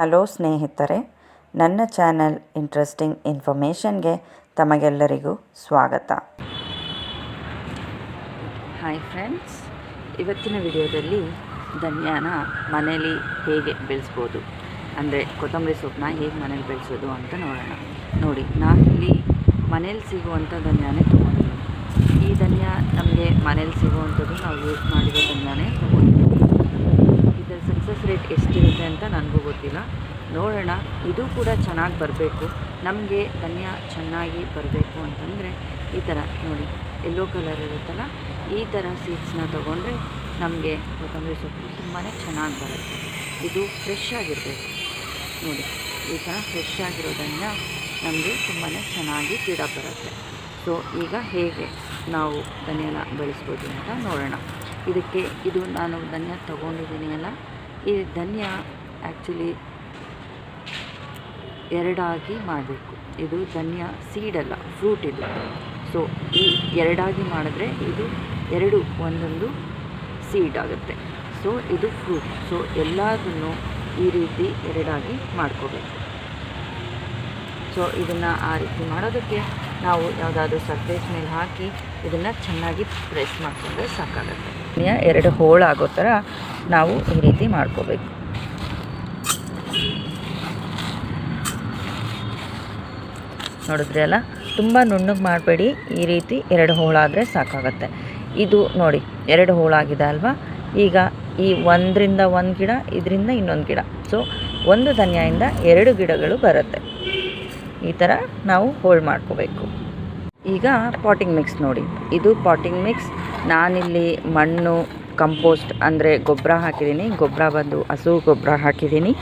Hello ಸ್ನೇಹಿತರೆ, ನನ್ನ channel interesting ಇನ್ಫಾರ್ಮೇಷನ್ಗೆ ತಮಗೆಲ್ಲರಿಗೂ ಸ್ವಾಗತ. ಹಾಯ್ ಫ್ರೆಂಡ್ಸ್ ಇವತ್ತಿನ ವಿಡಿಯೋದಲ್ಲಿ ಧನ್ಯಾನ, ಮನೇಲಿ ಹೇಗೆ ಬೆಳೆಸ್ಬೋದು? ಅಂದರೆ ಕೊತ್ತಂಬರಿ ಸೊಪ್ಪನ್ನ ಹೇಗೆ ಮನೇಲಿ ಬೆಳೆಸೋದು ಅಂತ ನೋಡೋಣ. ನೋಡಿ, ನಾನಿಲ್ಲಿ ಮನೇಲಿ ಸಿಗುವಂಥ ಧನ್ಯಾನೇ ತೊಗೊಂಡಿದ್ದೀನಿ. ಈ ಧನ್ಯ ನಮಗೆ ಮನೇಲಿ ಸಿಗುವಂಥದ್ದು ನಾವು ಯೂಸ್ ಮಾಡಿರೋ ಧನ್ಯಾನೇ ಸಕ್ಸಸ್ ರೇಟ್ ಎಷ್ಟಿರುತ್ತೆ ಅಂತ ನನಗೂ ಗೊತ್ತಿಲ್ಲ. ನೋಡೋಣ, ಇದು ಕೂಡ ಚೆನ್ನಾಗಿ ಬರಬೇಕು. ನಮಗೆ ಧನ್ಯ ಚೆನ್ನಾಗಿ ಬರಬೇಕು ಅಂತಂದರೆ, ಈ ಥರ ನೋಡಿ ಯೆಲ್ಲೋ ಕಲರ್ ಇರುತ್ತಲ್ಲ, ಈ ಥರ ಸೀಡ್ಸ್ನ ತೊಗೊಂಡ್ರೆ ನಮಗೆ ಕೊತ್ತಂಬರಿ ಸೊಪ್ಪು ತುಂಬಾ ಚೆನ್ನಾಗಿ ಬರುತ್ತೆ. ಇದು ಫ್ರೆಶ್ ಆಗಿರಬೇಕು. ನೋಡಿ, ಈ ಥರ ಫ್ರೆಶ್ ಆಗಿರೋದನ್ನ ನಮಗೆ ತುಂಬಾ ಚೆನ್ನಾಗಿ ಗಿಡ ಬರುತ್ತೆ. ಸೊ ಈಗ ಹೇಗೆ ನಾವು ಧನ್ಯನ ಬೆಳೆಸ್ಬೋದು ಅಂತ ನೋಡೋಣ. ಇದಕ್ಕೆ ಇದು ನಾನು ಧನ್ಯ ತೊಗೊಂಡಿದ್ದೀನಿ ಅಲ್ಲ? ಈ ಧನಿಯಾ ಆ್ಯಕ್ಚುಲಿ ಎರಡಾಗಿ ಮಾಡಬೇಕು. ಇದು ಧನಿಯಾ ಸೀಡ್ ಅಲ್ಲ ಫ್ರೂಟ್ ಇದು. ಸೊ ಈ ಎರಡಾಗಿ ಮಾಡಿದ್ರೆ ಇದು ಎರಡು ಒಂದೊಂದು ಸೀಡ್ ಆಗುತ್ತೆ. ಸೊ ಇದು ಫ್ರೂಟ್ ಸೊ ಎಲ್ಲದನ್ನು ಈ ರೀತಿ ಎರಡಾಗಿ ಮಾಡ್ಕೋಬೇಕು. ಸೊ ಇದನ್ನು ಆ ರೀತಿ ಮಾಡೋದಕ್ಕೆ ನಾವು ಯಾವುದಾದ್ರೂ ಸರ್ಫೇಸ್ ಮೇಲೆ ಹಾಕಿ ಇದನ್ನು ಚೆನ್ನಾಗಿ ಪ್ರೆಸ್ ಮಾಡಿಕೊಂಡ್ರೆ ಸಾಕಾಗುತ್ತೆ. ಎರಡು ಹೋಳಾಗೋ ಥರ ನಾವು ಈ ರೀತಿ ಮಾಡ್ಕೋಬೇಕು. ನೋಡಿದ್ರಿ ಅಲ್ಲ? ತುಂಬ ನುಣ್ಣಗೆ ಮಾಡಬೇಡಿ. ಈ ರೀತಿ ಎರಡು ಹೋಳಾದರೆ ಸಾಕಾಗುತ್ತೆ. ಇದು ನೋಡಿ, ಎರಡು ಹೋಳಾಗಿದೆ ಅಲ್ವಾ? ಈಗ ಈ ಒಂದರಿಂದ ಒಂದು ಗಿಡ, ಇದರಿಂದ ಇನ್ನೊಂದು ಗಿಡ. ಸೊ ಒಂದು ಧನ್ಯದಿಂದ ಎರಡು ಗಿಡಗಳು ಬರುತ್ತೆ. ಈ ಥರ ನಾವು ಹೋಳು ಮಾಡ್ಕೋಬೇಕು. ಈಗ ಪಾಟಿಂಗ್ ಮಿಕ್ಸ್ ನೋಡಿ. ಇದು ಪಾಟಿಂಗ್ ಮಿಕ್ಸ್ ನಾನಿಲ್ಲಿ ಮಣ್ಣು, ಕಂಪೋಸ್ಟ್ ಅಂದರೆ ಗೊಬ್ಬರ ಹಾಕಿದ್ದೀನಿ. ಗೊಬ್ಬರ ಬಂದು ಹಸು ಗೊಬ್ಬರ ಹಾಕಿದ್ದೀನಿ.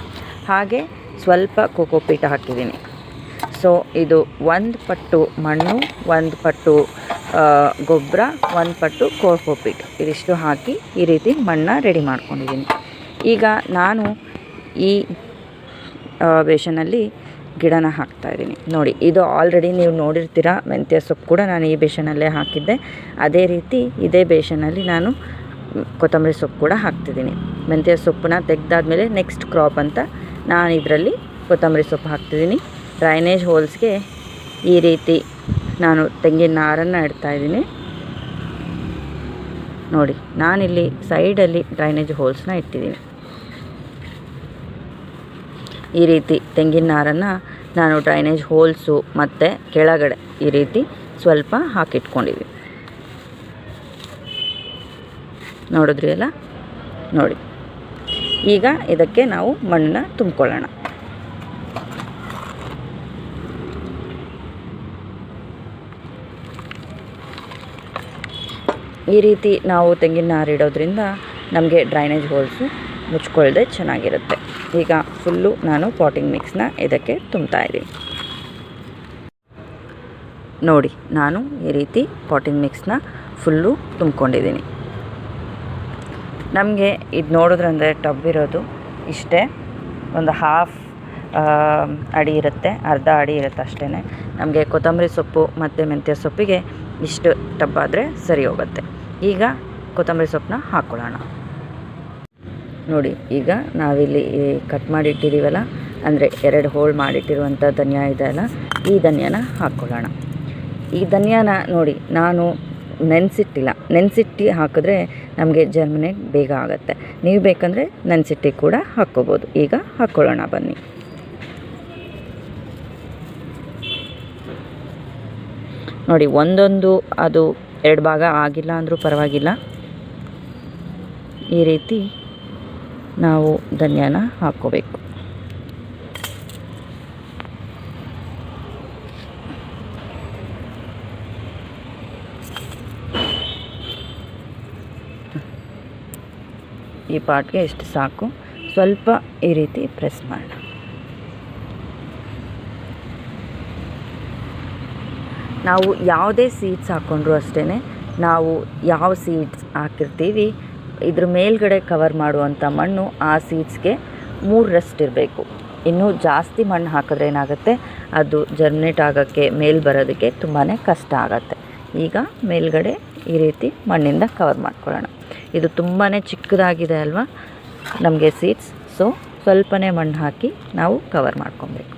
ಹಾಗೆ ಸ್ವಲ್ಪ ಕೋಕೋಪೀಟ್ ಹಾಕಿದ್ದೀನಿ. ಸೊ ಇದು ಒಂದು ಪಟ್ಟು ಮಣ್ಣು, ಒಂದು ಪಟ್ಟು ಗೊಬ್ಬರ, ಒಂದು ಪಟ್ಟು ಕೋಕೋಪೀಟ್ ಇದಿಷ್ಟು ಹಾಕಿ ಈ ರೀತಿ ಮಣ್ಣನ್ನ ರೆಡಿ ಮಾಡ್ಕೊಂಡಿದ್ದೀನಿ. ಈಗ ನಾನು ಈ ಬೇಷನಲ್ಲಿ ಗಿಡನ ಹಾಕ್ತಾಯಿದ್ದೀನಿ ನೋಡಿ, ಇದು ಆಲ್ರೆಡಿ ನೀವು ನೋಡಿರ್ತೀರ, ಮೆಂತ್ಯ ಸೊಪ್ಪು ಕೂಡ ನಾನು ಈ ಬೇಷನಲ್ಲೇ ಹಾಕಿದ್ದೆ. ಅದೇ ರೀತಿ ಇದೇ ಬೇಷನಲ್ಲಿ ನಾನು ಕೊತ್ತಂಬರಿ ಸೊಪ್ಪು ಕೂಡ ಹಾಕ್ತಿದ್ದೀನಿ. ಮೆಂತ್ಯ ಸೊಪ್ಪನ್ನ ತೆಗೆದಾದ್ಮೇಲೆ ನೆಕ್ಸ್ಟ್ ಕ್ರಾಪ್ ಅಂತ ನಾನು ಇದರಲ್ಲಿ ಕೊತ್ತಂಬರಿ ಸೊಪ್ಪು ಹಾಕ್ತಿದ್ದೀನಿ. ಡ್ರೈನೇಜ್ ಹೋಲ್ಸ್ಗೆ ಈ ರೀತಿ ನಾನು ತೆಂಗಿನ ನಾರನ್ನು ಇಡ್ತಾಯಿದ್ದೀನಿ ನೋಡಿ, ನಾನಿಲ್ಲಿ ಸೈಡಲ್ಲಿ ಡ್ರೈನೇಜ್ ಹೋಲ್ಸ್ನ ಇಟ್ಟಿದ್ದೀನಿ. ಈ ರೀತಿ ತೆಂಗಿನ ನಾರನ್ನು ನಾನು ಡ್ರೈನೇಜ್ ಹೋಲ್ಸು ಮತ್ತು ಕೆಳಗಡೆ ಈ ರೀತಿ ಸ್ವಲ್ಪ ಹಾಕಿಟ್ಕೊಂಡಿದ್ವಿ ನೋಡಿದ್ರಿ ಅಲ್ಲ? ನೋಡಿ. ಈಗ ಇದಕ್ಕೆ ನಾವು ಮಣ್ಣನ್ನು ತುಂಬಿಕೊಳ್ಳೋಣ. ಈ ರೀತಿ ನಾವು ತೆಂಗಿನ ನಾರು ಇಡೋದ್ರಿಂದ ನಮಗೆ ಡ್ರೈನೇಜ್ ಹೋಲ್ಸು ಮುಚ್ಕೊಳ್ಳದೆ ಚೆನ್ನಾಗಿರುತ್ತೆ. ಈಗ ಫುಲ್ಲು ನಾನು ಪಾಟಿಂಗ್ ಮಿಕ್ಸ್ನ ಇದಕ್ಕೆ ತುಂಬ್ತಾ ಇದ್ದೀನಿ. ನೋಡಿ, ನಾನು ಈ ರೀತಿ ಪಾಟಿಂಗ್ ಮಿಕ್ಸ್ನ ಫುಲ್ಲು ತುಂಬ್ಕೊಂಡಿದ್ದೀನಿ. ನಮಗೆ ಇದು ನೋಡಿದ್ರಂದರೆ ಟಬ್ ಇರೋದು. ಇಷ್ಟೇ ಒಂದು ಹಾಫ್ ಅಡಿ ಇರುತ್ತೆ, ಅರ್ಧ ಅಡಿ ಇರುತ್ತೆ ಅಷ್ಟೇ ನಮಗೆ ಕೊತ್ತಂಬರಿ ಸೊಪ್ಪು ಮತ್ತು ಮೆಂತ್ಯ ಸೊಪ್ಪಿಗೆ ಇಷ್ಟು ಟಬ್ ಆದರೆ ಸರಿ ಹೋಗುತ್ತೆ. ಈಗ ಕೊತ್ತಂಬರಿ ಸೊಪ್ಪನ್ನ ಹಾಕ್ಕೊಳ್ಳೋಣ ನೋಡಿ, ಈಗ ನಾವಿಲ್ಲಿ ಕಟ್ ಮಾಡಿಟ್ಟಿದ್ದೀವಲ್ಲ ಅಂದರೆ ಎರಡು ಹೋಳು ಮಾಡಿಟ್ಟಿರುವಂಥ ಧನಿಯಾ ಇದೆ ಅಲ್ಲ, ಈ ಧನಿಯಾನ ಹಾಕ್ಕೊಳ್ಳೋಣ ಈ ಧನಿಯಾನ ನೋಡಿ, ನಾನು ನೆನೆಸಿಟ್ಟಿಲ್ಲ. ನೆನೆಸಿಟ್ಟು ಹಾಕಿದ್ರೆ ನಮಗೆ ಜರ್ಮಿನೇಟ್ ಬೇಗ ಆಗುತ್ತೆ. ನೀವು ಬೇಕಂದರೆ ನೆನೆಸಿಟ್ಟು ಕೂಡ ಹಾಕ್ಕೋಬೋದು. ಈಗ ಹಾಕ್ಕೊಳ್ಳೋಣ ಬನ್ನಿ. ನೋಡಿ, ಒಂದೊಂದು, ಅದು ಎರಡು ಭಾಗ ಆಗಿಲ್ಲ ಅಂದರೂ ಪರವಾಗಿಲ್ಲ. ಈ ರೀತಿ ನಾವು ಧನಿಯಾನ ಹಾಕ್ಕೋಬೇಕು. ಈ ಪಾಟ್ಗೆ ಎಷ್ಟು ಸಾಕು? ಸ್ವಲ್ಪ ಈ ರೀತಿ ಪ್ರೆಸ್ ಮಾಡೋಣ. ನಾವು ಯಾವುದೇ ಸೀಡ್ಸ್ ಹಾಕ್ಕೊಂಡ್ರು ಅಷ್ಟೇ ನಾವು ಯಾವ ಸೀಡ್ಸ್ ಹಾಕಿರ್ತೀವಿ? ಇದ್ರ ಮೇಲ್ಗಡೆ ಕವರ್ ಮಾಡುವಂಥ ಮಣ್ಣು ಆ ಸೀಡ್ಸ್ಗೆ ಮೂರರಷ್ಟು ಇರಬೇಕು. ಇನ್ನೂ ಜಾಸ್ತಿ ಮಣ್ಣು ಹಾಕಿದ್ರೆ ಏನಾಗುತ್ತೆ? ಅದು ಜರ್ಮಿನೇಟ್ ಆಗೋಕ್ಕೆ, ಮೇಲ್ ಬರೋದಕ್ಕೆ ತುಂಬಾ ಕಷ್ಟ ಆಗುತ್ತೆ. ಈಗ ಮೇಲ್ಗಡೆ ಈ ರೀತಿ ಮಣ್ಣಿಂದ ಕವರ್ ಮಾಡ್ಕೊಳ್ಳೋಣ. ಇದು ತುಂಬಾ ಚಿಕ್ಕದಾಗಿದೆ ಅಲ್ವಾ? ನಮಗೆ ಸೀಡ್ಸ್ ಸೊ ಸ್ವಲ್ಪನೇ ಮಣ್ಣು ಹಾಕಿ ನಾವು ಕವರ್ ಮಾಡ್ಕೊಬೇಕು.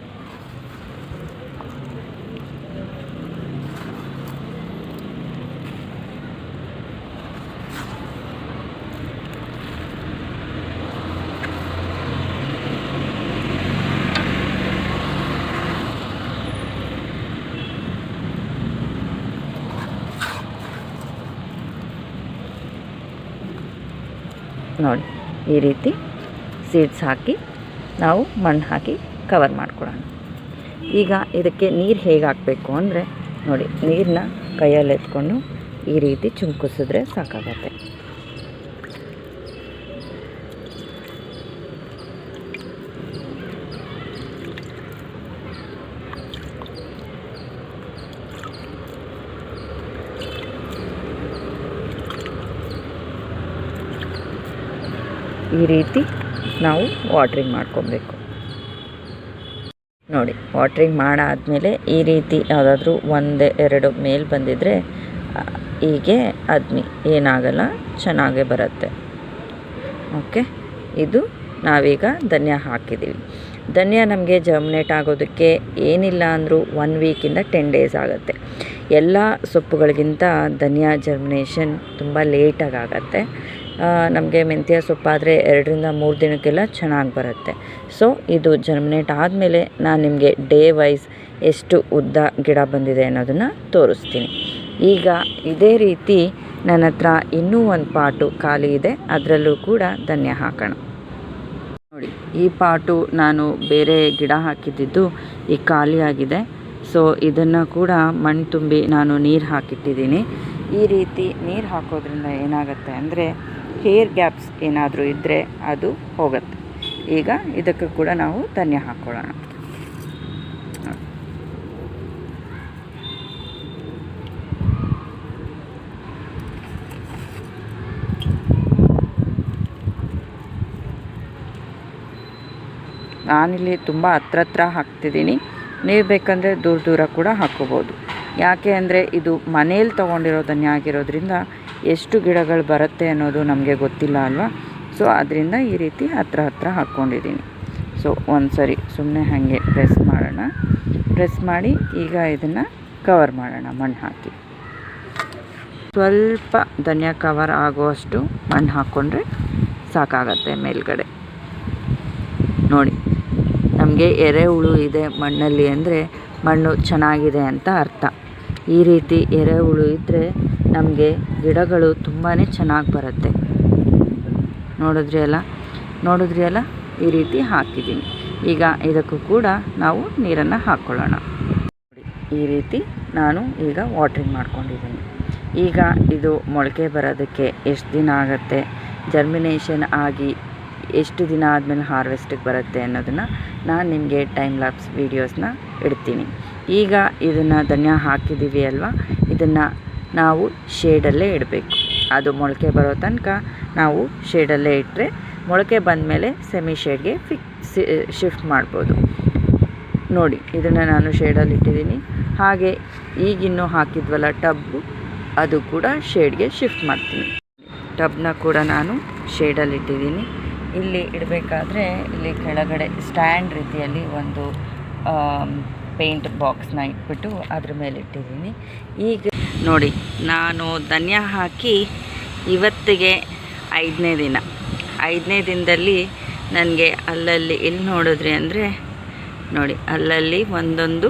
ನೋಡಿ, ಈ ರೀತಿ ಸೀಡ್ಸ್ ಹಾಕಿ, ನಾವು ಮಣ್ಣು ಹಾಕಿ ಕವರ್ ಮಾಡ್ಕೊಳ್ಳೋಣ ಈಗ ಇದಕ್ಕೆ ನೀರು ಹೇಗೆ ಹಾಕಬೇಕು ಅಂದರೆ, ನೋಡಿ ನೀರನ್ನ ಕೈಯಲ್ಲಿ ಎತ್ಕೊಂಡು ಈ ರೀತಿ ಚುಮ್ಕಿಸಿದ್ರೆ ಸಾಕಾಗತ್ತೆ. ಈ ರೀತಿ ನಾವು ವಾಟ್ರಿಂಗ್ ಮಾಡ್ಕೊಬೇಕು. ನೋಡಿ ವಾಟ್ರಿಂಗ್ ಮಾಡಾದಮೇಲೆ ಈ ರೀತಿ ಯಾವುದಾದ್ರೂ ಒಂದು ಎರಡು ಮೇಲ್ ಬಂದಿದ್ದರೆ ಹೀಗೆ ಅದ್ಮಿ ಏನಾಗಲ್ಲ, ಚೆನ್ನಾಗೇ ಬರುತ್ತೆ. ಓಕೆ? ಇದು ನಾವೀಗ ಧನ್ಯ ಹಾಕಿದ್ದೀವಿ. ಧನ್ಯ ನಮಗೆ ಜರ್ಮಿನೇಟ್ ಆಗೋದಕ್ಕೆ ಏನಿಲ್ಲ ಅಂದರೂ ಒನ್ ವೀಕಿಂದ ಟೆನ್ ಡೇಸ್ ಆಗುತ್ತೆ. ಎಲ್ಲ ಸೊಪ್ಪುಗಳಿಗಿಂತ ಧನ್ಯ ಜರ್ಮಿನೇಷನ್ ತುಂಬ ಲೇಟಾಗಿ ಆಗುತ್ತೆ. ನಮಗೆ ಮೆಂತ್ಯ ಸೊಪ್ಪಾದರೆ ಎರಡರಿಂದ ಮೂರು ದಿನಕ್ಕೆಲ್ಲ ಚೆನ್ನಾಗಿ ಬರುತ್ತೆ. ಸೊ ಇದು ಜರ್ಮಿನೇಟ್ ಆದಮೇಲೆ ನಾನು ನಿಮಗೆ ಡೇ ವೈಸ್ ಎಷ್ಟು ಉದ್ದ ಗಿಡ ಬಂದಿದೆ ಅನ್ನೋದನ್ನು ತೋರಿಸ್ತೀನಿ. ಈಗ ಇದೇ ರೀತಿ ನನ್ನ ಹತ್ರ ಇನ್ನೂ ಒಂದು ಪಾಟು ಖಾಲಿ ಇದೆ. ಅದರಲ್ಲೂ ಕೂಡ ಧನ್ಯ ಹಾಕೋಣ. ನೋಡಿ, ಈ ಪಾಟು ನಾನು ಬೇರೆ ಗಿಡ ಹಾಕಿದ್ದಿದ್ದು ಈ ಖಾಲಿಯಾಗಿದೆ ಸೊ ಇದನ್ನು ಕೂಡ ಮಣ್ಣು ತುಂಬಿ ನಾನು ನೀರು ಹಾಕಿಟ್ಟಿದ್ದೀನಿ. ಈ ರೀತಿ ನೀರು ಹಾಕೋದ್ರಿಂದ ಏನಾಗುತ್ತೆ ಅಂದರೆ ಹೇರ್ ಗ್ಯಾಪ್ಸ್ ಏನಾದರೂ ಇದ್ದರೆ ಅದು ಹೋಗುತ್ತೆ. ಈಗ ಇದಕ್ಕೆ ಕೂಡ ನಾವು ಧನ್ಯ ಹಾಕ್ಕೊಳ್ಳೋಣ ನಾನಿಲ್ಲಿ ತುಂಬ ಹತ್ರ ಹತ್ರ ಹಾಕ್ತಿದ್ದೀನಿ. ನೀವು ಬೇಕಂದರೆ ದೂರ ದೂರ ಕೂಡ ಹಾಕ್ಕೋಬೋದು ಯಾಕೆ ಅಂದರೆ ಇದು ಮನೇಲಿ ತೊಗೊಂಡಿರೋ ಧನ್ಯ ಆಗಿರೋದ್ರಿಂದ ಎಷ್ಟು ಗಿಡಗಳು ಬರುತ್ತೆ ಅನ್ನೋದು ನಮಗೆ ಗೊತ್ತಿಲ್ಲ ಅಲ್ವಾ? ಸೊ ಅದರಿಂದ ಈ ರೀತಿ ಹತ್ರ ಹತ್ರ ಹಾಕ್ಕೊಂಡಿದ್ದೀನಿ. ಸೊ ಒಂದು ಸರಿ ಸುಮ್ಮನೆ ಹಾಗೆ ಪ್ರೆಸ್ ಮಾಡೋಣ. ಪ್ರೆಸ್ ಮಾಡಿ ಈಗ ಇದನ್ನು ಕವರ್ ಮಾಡೋಣ, ಮಣ್ಣು ಹಾಕಿ. ಸ್ವಲ್ಪ ಧನ್ಯ ಕವರ್ ಆಗುವಷ್ಟು ಮಣ್ಣು ಹಾಕ್ಕೊಂಡ್ರೆ ಸಾಕಾಗತ್ತೆ ಮೇಲ್ಗಡೆ. ನೋಡಿ, ನಮಗೆ ಎರೆಹುಳು ಇದೆ ಮಣ್ಣಲ್ಲಿ ಅಂದರೆ ಮಣ್ಣು ಚೆನ್ನಾಗಿದೆ ಅಂತ ಅರ್ಥ. ಈ ರೀತಿ ಎರೆಹುಳು ಇದ್ದರೆ ನಮಗೆ ಗಿಡಗಳು ತುಂಬಾ ಚೆನ್ನಾಗಿ ಬರುತ್ತೆ. ನೋಡಿದ್ರಿ ಅಲ್ಲ? ನೋಡಿದ್ರಿ ಅಲ್ಲ? ಈ ರೀತಿ ಹಾಕಿದ್ದೀನಿ. ಈಗ ಇದಕ್ಕೂ ಕೂಡ ನಾವು ನೀರನ್ನು ಹಾಕ್ಕೊಳ್ಳೋಣ ಈ ರೀತಿ ನಾನು ಈಗ ವಾಟ್ರಿಂಗ್ ಮಾಡ್ಕೊಂಡಿದ್ದೀನಿ. ಈಗ ಇದು ಮೊಳಕೆ ಬರೋದಕ್ಕೆ ಎಷ್ಟು ದಿನ ಆಗುತ್ತೆ? ಜರ್ಮಿನೇಷನ್ ಆಗಿ ಎಷ್ಟು ದಿನ ಆದಮೇಲೆ ಹಾರ್ವೆಸ್ಟಿಗೆ ಬರುತ್ತೆ ಅನ್ನೋದನ್ನು ನಾನು ನಿಮಗೆ ಟೈಮ್ ಲ್ಯಾಪ್ಸ್ ವೀಡಿಯೋಸ್ನ ಇಡ್ತೀನಿ. ಈಗ ಇದನ್ನು ಧನ್ಯ ಹಾಕಿದ್ದೀವಿ ಅಲ್ವಾ? ಇದನ್ನು ನಾವು ಶೇಡಲ್ಲೇ ಇಡಬೇಕು. ಅದು ಮೊಳಕೆ ಬರೋ ತನಕ ನಾವು ಶೇಡಲ್ಲೇ ಇಟ್ಟರೆ ಮೊಳಕೆ ಬಂದಮೇಲೆ ಸೆಮಿ ಶೇಡ್ಗೆ ಫಿಕ್ಸ್ ಶಿಫ್ಟ್ ಮಾಡ್ಬೋದು. ನೋಡಿ, ಇದನ್ನು ನಾನು ಶೇಡಲ್ಲಿ ಇಟ್ಟಿದ್ದೀನಿ. ಹಾಗೆ ಈಗಿನ್ನೂ ಹಾಕಿದ್ವಲ್ಲ ಟಬ್ಬು ಅದು ಕೂಡ ಶೇಡ್ಗೆ ಶಿಫ್ಟ್ ಮಾಡ್ತೀನಿ. ಟಬ್ನ ಕೂಡ ನಾನು ಶೇಡಲ್ಲಿ ಇಟ್ಟಿದ್ದೀನಿ. ಇಲ್ಲಿ ಇಡಬೇಕಾದ್ರೆ ಇಲ್ಲಿ ಕೆಳಗಡೆ ಸ್ಟ್ಯಾಂಡ್ ರೀತಿಯಲ್ಲಿ ಒಂದು ಪೇಂಟ್ ಬಾಕ್ಸ್ನ ಇಟ್ಬಿಟ್ಟು ಅದ್ರ ಮೇಲೆ ಇಟ್ಟಿದ್ದೀನಿ. ಈಗ ನೋಡಿ, ನಾನು ಧನ್ಯ ಹಾಕಿ ಇವತ್ತಿಗೆ ಐದನೇ ದಿನ. ಐದನೇ ದಿನದಲ್ಲಿ ನನಗೆ ಅಲ್ಲಲ್ಲಿ ಇಲ್ಲಿ ನೋಡಿದ್ರಿ ಅಂದರೆ, ನೋಡಿ, ಅಲ್ಲಲ್ಲಿ ಒಂದೊಂದು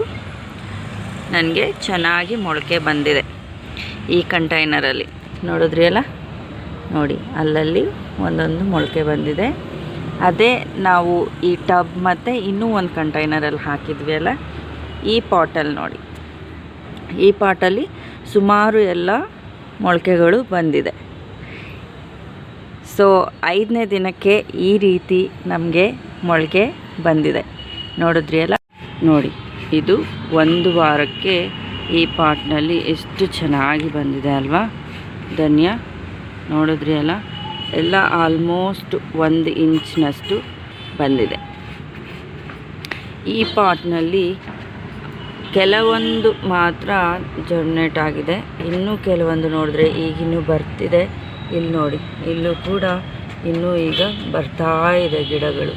ನನಗೆ ಚೆನ್ನಾಗಿ ಮೊಳಕೆ ಬಂದಿದೆ ಈ ಕಂಟೈನರಲ್ಲಿ. ನೋಡಿದ್ರಿ ಅಲ್ಲ ನೋಡಿ, ಅಲ್ಲಲ್ಲಿ ಒಂದೊಂದು ಮೊಳಕೆ ಬಂದಿದೆ. ಅದೇ ನಾವು ಈ ಟಬ್ ಮತ್ತು ಇನ್ನೂ ಒಂದು ಕಂಟೈನರಲ್ಲಿ ಹಾಕಿದ್ವಿ ಅಲ್ಲ? ಈ ಪಾಟಲ್ಲಿ ನೋಡಿ. ಈ ಪಾಟಲ್ಲಿ ಸುಮಾರು ಎಲ್ಲ ಮೊಳಕೆಗಳು ಬಂದಿದೆ. ಸೊ ಐದನೇ ದಿನಕ್ಕೆ ಈ ರೀತಿ ನಮಗೆ ಮೊಳಕೆ ಬಂದಿದೆ. ನೋಡಿದ್ರಿ ಅಲ್ಲ ನೋಡಿ, ಇದು ಒಂದು ವಾರಕ್ಕೆ ಈ ಪಾಟ್ನಲ್ಲಿ ಎಷ್ಟು ಚೆನ್ನಾಗಿ ಬಂದಿದೆ ಅಲ್ವಾ? ಧನ್ಯ. ನೋಡಿದ್ರಿ ಅಲ್ಲ ಎಲ್ಲ ಆಲ್ಮೋಸ್ಟ್ ಒಂದು ಇಂಚ್ನಷ್ಟು ಬಂದಿದೆ. ಈ ಪಾಟ್ನಲ್ಲಿ ಕೆಲವೊಂದು ಮಾತ್ರ ಜರ್ನೇಟ್ ಆಗಿದೆ. ಇನ್ನೂ ಕೆಲವೊಂದು ನೋಡಿದ್ರೆ ಈಗಿನ್ನೂ ಬರ್ತಿದೆ. ಇಲ್ಲಿ ನೋಡಿ, ಇಲ್ಲೂ ಕೂಡ ಇನ್ನೂ ಈಗ ಬರ್ತಾ ಇದೆ ಗಿಡಗಳು.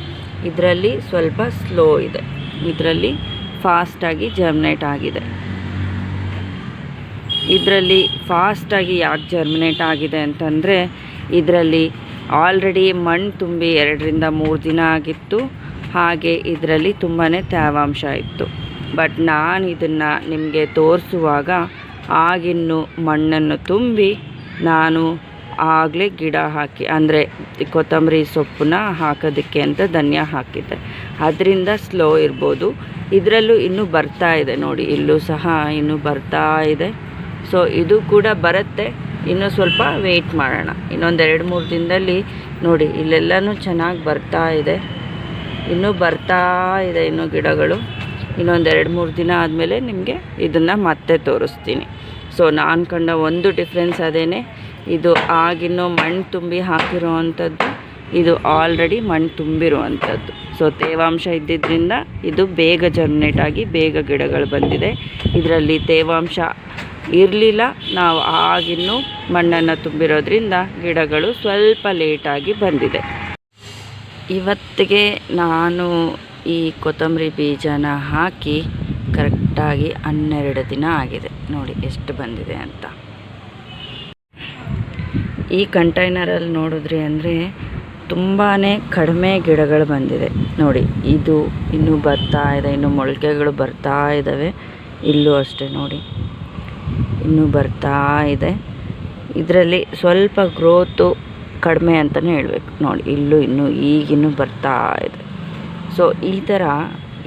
ಇದರಲ್ಲಿ ಸ್ವಲ್ಪ ಸ್ಲೋ ಇದೆ. ಇದರಲ್ಲಿ ಫಾಸ್ಟಾಗಿ ಜರ್ಮಿನೇಟ್ ಆಗಿದೆ. ಇದರಲ್ಲಿ ಫಾಸ್ಟಾಗಿ ಯಾಕೆ ಜರ್ಮಿನೇಟ್ ಆಗಿದೆ ಅಂತಂದರೆ, ಇದರಲ್ಲಿ ಆಲ್ರೆಡಿ ಮಣ್ಣು ತುಂಬಿ ಎರಡರಿಂದ ಮೂರು ದಿನ ಆಗಿತ್ತು. ಹಾಗೆ ಇದರಲ್ಲಿ ತುಂಬಾ ತೇವಾಂಶ ಇತ್ತು. ಬಟ್ ನಾನು ಇದನ್ನು ನಿಮಗೆ ತೋರಿಸುವಾಗ ಆಗಿನ್ನು ಮಣ್ಣನ್ನು ತುಂಬಿ ನಾನು ಆಗಲೇ ಗಿಡ ಹಾಕಿ, ಅಂದರೆ ಕೊತ್ತಂಬರಿ ಸೊಪ್ಪನ್ನ ಹಾಕೋದಕ್ಕೆ ಅಂತ ಧನ್ಯ ಹಾಕಿದ್ದೆ. ಅದರಿಂದ ಸ್ಲೋ ಇರ್ಬೋದು. ಇದರಲ್ಲೂ ಇನ್ನೂ ಬರ್ತಾ ಇದೆ ನೋಡಿ, ಇಲ್ಲೂ ಸಹ ಇನ್ನೂ ಬರ್ತಾ ಇದೆ. ಸೊ ಇದು ಕೂಡ ಬರುತ್ತೆ. ಇನ್ನೂ ಸ್ವಲ್ಪ ವೆಯ್ಟ್ ಮಾಡೋಣ. ಇನ್ನೊಂದು ಎರಡು, ಮೂರು ದಿನದಲ್ಲಿ ನೋಡಿ, ಇಲ್ಲೆಲ್ಲನೂ ಚೆನ್ನಾಗಿ ಬರ್ತಾ ಇದೆ. ಇನ್ನೂ ಬರ್ತಾ ಇದೆ ಇನ್ನೂ ಗಿಡಗಳು. ಇನ್ನೊಂದು ಎರಡು ಮೂರು ದಿನ ಆದಮೇಲೆ ನಿಮಗೆ ಇದನ್ನು ಮತ್ತೆ ತೋರಿಸ್ತೀನಿ. ಸೊ ನಾನು ಕಂಡ ಒಂದು ಡಿಫ್ರೆನ್ಸ್ ಅದೇನೆ, ಇದು ಆಗಿನ್ನೂ ಮಣ್ಣು ತುಂಬಿ ಹಾಕಿರೋ ಅಂಥದ್ದು ಇದು ಆಲ್ರೆಡಿ ಮಣ್ಣು ತುಂಬಿರುವಂಥದ್ದು ಸೊ ತೇವಾಂಶ ಇದ್ದಿದ್ದರಿಂದ ಇದು ಬೇಗ ಜರ್ಮಿನೇಟ್ ಆಗಿ ಬೇಗ ಗಿಡಗಳು ಬಂದಿದೆ. ಇದರಲ್ಲಿ ತೇವಾಂಶ ಇರಲಿಲ್ಲ, ನಾವು ಆಗಿನ್ನೂ ಮಣ್ಣನ್ನು ತುಂಬಿರೋದ್ರಿಂದ ಗಿಡಗಳು ಸ್ವಲ್ಪ ಲೇಟಾಗಿ ಬಂದಿದೆ. ಇವತ್ತಿಗೆ ನಾನು ಈ ಕೊತ್ತಂಬರಿ ಬೀಜನ ಹಾಕಿ ಕರೆಕ್ಟಾಗಿ ಹನ್ನೆರಡು ದಿನ ಆಗಿದೆ. ನೋಡಿ ಎಷ್ಟು ಬಂದಿದೆ ಅಂತ. ಈ ಕಂಟೈನರಲ್ಲಿ ನೋಡಿದ್ರಿ ಅಂದರೆ ತುಂಬಾ ಕಡಿಮೆ ಗಿಡಗಳು ಬಂದಿದೆ. ನೋಡಿ, ಇದು ಇನ್ನೂ ಬರ್ತಾ ಇದೆ, ಇನ್ನು ಮೊಳಕೆಗಳು ಬರ್ತಾ ಇದ್ದಾವೆ ಇಲ್ಲೂ ಅಷ್ಟೇ, ನೋಡಿ. ಇನ್ನೂ ಬರ್ತಾ ಇದೆ. ಇದರಲ್ಲಿ ಸ್ವಲ್ಪ ಗ್ರೋತು ಕಡಿಮೆ ಅಂತಲೇ ಹೇಳಬೇಕು. ನೋಡಿ, ಇಲ್ಲೂ ಇನ್ನೂ ಈಗಿನ್ನೂ ಬರ್ತಾ ಇದೆ. ಸೊ ಈ ಥರ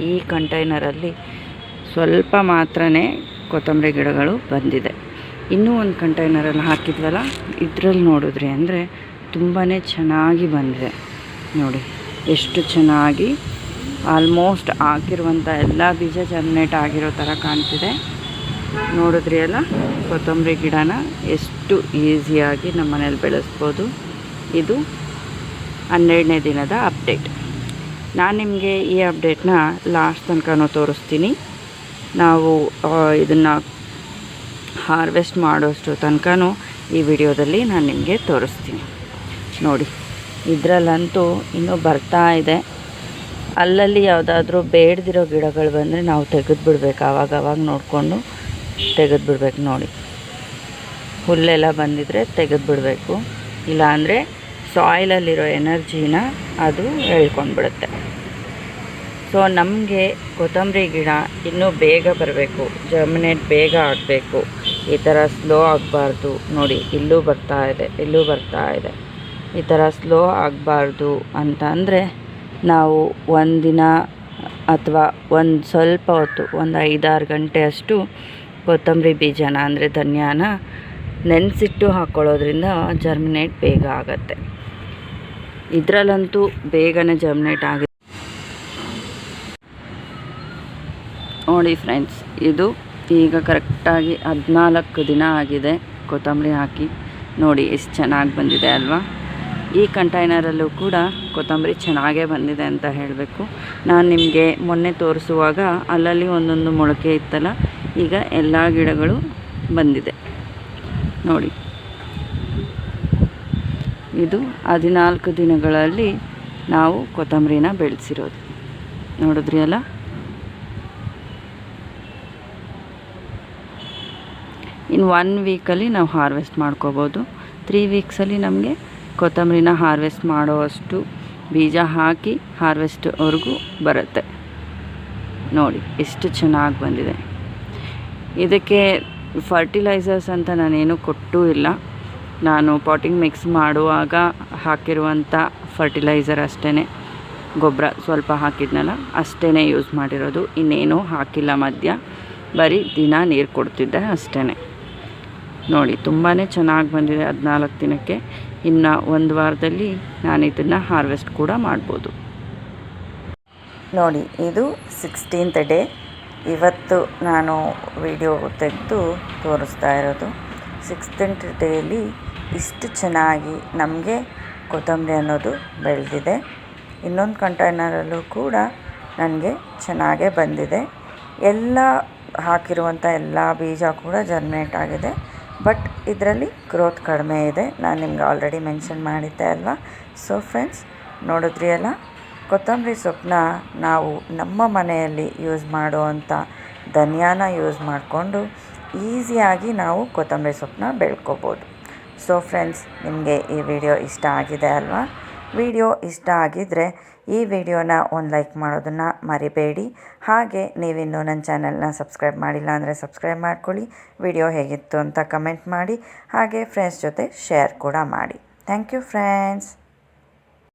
ಈ ಕಂಟೈನರಲ್ಲಿ ಸ್ವಲ್ಪ ಮಾತ್ರ ಕೊತ್ತಂಬರಿ ಗಿಡಗಳು ಬಂದಿದೆ. ಇನ್ನೂ ಒಂದು ಕಂಟೈನರಲ್ಲಿ ಹಾಕಿದ್ವಲ್ಲ, ಇದರಲ್ಲಿ ನೋಡಿದ್ರಿ ಅಂದರೆ ತುಂಬಾ ಚೆನ್ನಾಗಿ ಬಂದಿದೆ. ನೋಡಿ, ಎಷ್ಟು ಚೆನ್ನಾಗಿ ಆಲ್ಮೋಸ್ಟ್ ಹಾಕಿರುವಂಥ ಎಲ್ಲ ಬೀಜ ಜರ್ಮಿನೇಟ್ ಆಗಿರೋ ಥರ ಕಾಣ್ತಿದೆ. ನೋಡಿದ್ರಿ ಅಲ್ಲ, ಕೊತ್ತಂಬರಿ ಗಿಡನ ಎಷ್ಟು ಈಸಿಯಾಗಿ ನಮ್ಮ ಮನೇಲಿ ಬೆಳೆಸ್ಬೋದು. ಇದು ಹನ್ನೆರಡನೇ ದಿನದ ಅಪ್ಡೇಟ್ ನಾನು ನಿಮಗೆ ಈ ಅಪ್ಡೇಟ್ನ ಲಾಸ್ಟ್ ತನಕನೂ ತೋರಿಸ್ತೀನಿ. ನಾವು ಇದನ್ನು ಹಾರ್ವೆಸ್ಟ್ ಮಾಡೋಷ್ಟು ತನಕನೂ ಈ ವಿಡಿಯೋದಲ್ಲಿ ನಾನು ನಿಮಗೆ ತೋರಿಸ್ತೀನಿ. ನೋಡಿ, ಇದರಲ್ಲಂತೂ ಇನ್ನೂ ಬರ್ತಾ ಇದೆ. ಅಲ್ಲಲ್ಲಿ ಯಾವುದಾದ್ರೂ ಬೇಡದಿರೋ ಗಿಡಗಳು ಬಂದರೆ ನಾವು ತೆಗೆದು ಬಿಡ್ಬೇಕು ಆವಾಗ ಅವಾಗ ನೋಡಿಕೊಂಡು ತೆಗೆದು ಬಿಡ್ಬೇಕು ನೋಡಿ. ಹುಲ್ಲೆಲ್ಲ ಬಂದಿದ್ರೆ ತೆಗೆದು ಬಿಡಬೇಕು ಇಲ್ಲಾಂದರೆ ಸಾಯಿಲಲ್ಲಿರೋ ಎನರ್ಜಿನ ಅದು ಹೇಳ್ಕೊಂಡ್ಬಿಡುತ್ತೆ ಸೊ ನಮಗೆ ಕೊತ್ತಂಬರಿ ಗಿಡ ಇನ್ನೂ ಬೇಗ ಬರಬೇಕು ಜರ್ಮಿನೇಟ್ ಬೇಗ ಆಗಬೇಕು. ಈ ಥರ ಸ್ಲೋ ಆಗಬಾರ್ದು. ನೋಡಿ, ಇಲ್ಲೂ ಬರ್ತಾ ಇದೆ, ಇಲ್ಲೂ ಬರ್ತಾ ಇದೆ. ಈ ಥರ ಸ್ಲೋ ಆಗಬಾರ್ದು ಅಂತ ಅಂದರೆ ನಾವು ಒಂದಿನ ಅಥವಾ ಒಂದು ಸ್ವಲ್ಪ ಹೊತ್ತು, ಒಂದು ಐದಾರು ಗಂಟೆ ಅಷ್ಟು ಕೊತ್ತಂಬರಿ ಬೀಜನ ಅಂದರೆ ಧನ್ಯಾನ ನೆನೆಸಿಟ್ಟು ಹಾಕ್ಕೊಳ್ಳೋದ್ರಿಂದ ಜರ್ಮಿನೇಟ್ ಬೇಗ ಆಗುತ್ತೆ. ಇದರಲ್ಲಂತೂ ಬೇಗನೆ ಜರ್ಮಿನೇಟ್ ಆಗಿದೆ ನೋಡಿ ಫ್ರೆಂಡ್ಸ್ ಇದು ಈಗ ಕರೆಕ್ಟಾಗಿ ಹದಿನಾಲ್ಕು ದಿನ ಆಗಿದೆ ಕೊತ್ತಂಬರಿ ಹಾಕಿ. ನೋಡಿ, ಎಷ್ಟು ಚೆನ್ನಾಗಿ ಬಂದಿದೆ ಅಲ್ವಾ? ಈ ಕಂಟೈನರಲ್ಲೂ ಕೂಡ ಕೊತ್ತಂಬರಿ ಚೆನ್ನಾಗೇ ಬಂದಿದೆ ಅಂತ ಹೇಳಬೇಕು. ನಾನು ನಿಮಗೆ ಮೊನ್ನೆ ತೋರಿಸುವಾಗ ಅಲ್ಲಲ್ಲಿ ಒಂದೊಂದು ಮೊಳಕೆ ಇತ್ತಲ್ಲ, ಈಗ ಎಲ್ಲ ಗಿಡಗಳು ಬಂದಿದೆ. ನೋಡಿ. ಇದು ಹದಿನಾಲ್ಕು ದಿನಗಳಲ್ಲಿ ನಾವು ಕೊತ್ತಂಬರಿನ ಬೆಳೆಸಿರೋದು. ನೋಡಿದ್ರಿ ಅಲ್ಲ? ಇನ್ನು ಒನ್ ವೀಕಲ್ಲಿ ನಾವು ಹಾರ್ವೆಸ್ಟ್ ಮಾಡ್ಕೋಬೋದು. ತ್ರೀ ವೀಕ್ಸಲ್ಲಿ ನಮಗೆ ಕೊತ್ತಂಬರಿನ ಹಾರ್ವೆಸ್ಟ್ ಮಾಡೋವಷ್ಟು ಬೀಜ ಹಾಕಿ ಹಾರ್ವೆಸ್ಟ್ವರೆಗೂ ಬರುತ್ತೆ. ನೋಡಿ, ಎಷ್ಟು ಚೆನ್ನಾಗಿ ಬಂದಿದೆ. ಇದಕ್ಕೆ ಫರ್ಟಿಲೈಸರ್ಸ್ ಅಂತ ನಾನೇನು ಕೊಟ್ಟೂ ಇಲ್ಲ. ನಾನು ಪಾಟಿಂಗ್ ಮಿಕ್ಸ್ ಮಾಡುವಾಗ ಹಾಕಿರುವಂಥ ಫರ್ಟಿಲೈಸರ್ ಅಷ್ಟೇ ಗೊಬ್ಬರ ಸ್ವಲ್ಪ ಹಾಕಿದ್ನಲ್ಲ ಅಷ್ಟೇ ಯೂಸ್ ಮಾಡಿರೋದು. ಇನ್ನೇನೂ ಹಾಕಿಲ್ಲ ಮಧ್ಯ. ಬರೀ ದಿನ ನೀರು ಕೊಡ್ತಿದ್ದೆ ಅಷ್ಟೇ ನೋಡಿ ತುಂಬಾ ಚೆನ್ನಾಗಿ ಬಂದಿದೆ ಹದಿನಾಲ್ಕು ದಿನಕ್ಕೆ. ಇನ್ನು ಒಂದು ವಾರದಲ್ಲಿ ನಾನು ಇದನ್ನು ಹಾರ್ವೆಸ್ಟ್ ಕೂಡ ಮಾಡ್ಬೋದು. ನೋಡಿ, ಇದು ಸಿಕ್ಸ್ಟೀನ್ತ್ ಡೇ. ಇವತ್ತು ನಾನು ವಿಡಿಯೋ ತೆಗೆದು ತೋರಿಸ್ತಾ ಇರೋದು. ಸಿಕ್ಸ್ಟೀನ್ತ್ ಡೇಲಿ ಇಷ್ಟು ಚೆನ್ನಾಗಿ ನಮಗೆ ಕೊತ್ತಂಬರಿ ಅನ್ನೋದು ಬೆಳೆದಿದೆ. ಇನ್ನೊಂದು ಕಂಟೈನರಲ್ಲೂ ಕೂಡ ನನಗೆ ಚೆನ್ನಾಗೇ ಬಂದಿದೆ. ಎಲ್ಲ ಹಾಕಿರುವಂಥ ಎಲ್ಲ ಬೀಜ ಕೂಡ ಜರ್ಮಿನೇಟ್ ಆಗಿದೆ. ಬಟ್ ಇದರಲ್ಲಿ ಗ್ರೋತ್ ಕಡಿಮೆ ಇದೆ. ನಾನು ನಿಮ್ಗೆ ಆಲ್ರೆಡಿ ಮೆನ್ಷನ್ ಮಾಡಿದ್ದೆ ಅಲ್ವಾ? ಸೊ ಫ್ರೆಂಡ್ಸ್ ನೋಡಿದ್ರಿ ಅಲ್ಲ? ಕೊತ್ತಂಬರಿ ಸೊಪ್ಪನ್ನ ನಾವು ನಮ್ಮ ಮನೆಯಲ್ಲಿ ಯೂಸ್ ಮಾಡುವಂಥ ಧನಿಯಾನ ಯೂಸ್ ಮಾಡಿಕೊಂಡು ಈಸಿಯಾಗಿ ನಾವು ಕೊತ್ತಂಬರಿ ಸೊಪ್ಪನ್ನ ಬೆಳ್ಕೋಬೋದು. ಸೊ ಫ್ರೆಂಡ್ಸ್ ನಿಮಗೆ ಈ ವಿಡಿಯೋ ಇಷ್ಟ ಆಗಿದೆ ಅಲ್ವಾ? ವಿಡಿಯೋ ಇಷ್ಟ ಆಗಿದ್ದರೆ ಈ ವಿಡಿಯೋನ ಒಂದು ಲೈಕ್ ಮಾಡೋದನ್ನು ಮರಿಬೇಡಿ. ಹಾಗೆ ನೀವಿನ್ನೂ ನನ್ನ ಚಾನಲ್ನ ಸಬ್ಸ್ಕ್ರೈಬ್ ಮಾಡಿಲ್ಲ ಅಂದರೆ ಸಬ್ಸ್ಕ್ರೈಬ್ ಮಾಡ್ಕೊಳ್ಳಿ. ವಿಡಿಯೋ ಹೇಗಿತ್ತು ಅಂತ ಕಮೆಂಟ್ ಮಾಡಿ. ಹಾಗೆ ಫ್ರೆಂಡ್ಸ್ ಜೊತೆ ಶೇರ್ ಕೂಡ ಮಾಡಿ. Thank you friends